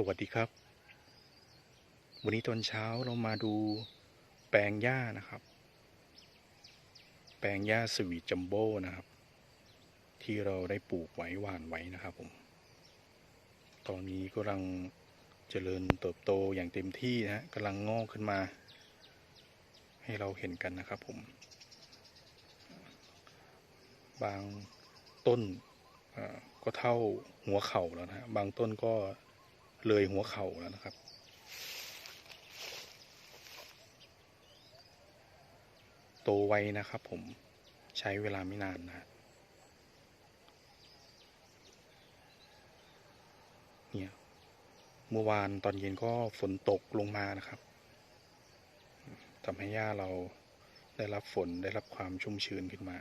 สวัสดีครับ วันนี้ตอนเช้าเรามาดูแปลงหญ้านะครับ แปลงหญ้าสวีจัมโบ้นะครับ ที่เราได้ปลูกไว้หว่านไว้นะครับผม ตอนนี้กำลังเจริญเติบโตอย่างเต็มที่นะฮะกำลังงอกขึ้นมา ให้เราเห็นกันนะครับผม บางต้นก็เท่าหัวเข่าแล้วนะฮะบางต้นก็ เลยหัวเข่าแล้วนะครับ โตไวนะครับผมใช้เวลาไม่นานนะฮะเนี่ยเมื่อวานตอนเย็นก็ฝนตกลงมานะครับทำให้หญ้าเราได้รับฝนได้รับความชุ่มชื้นขึ้นมา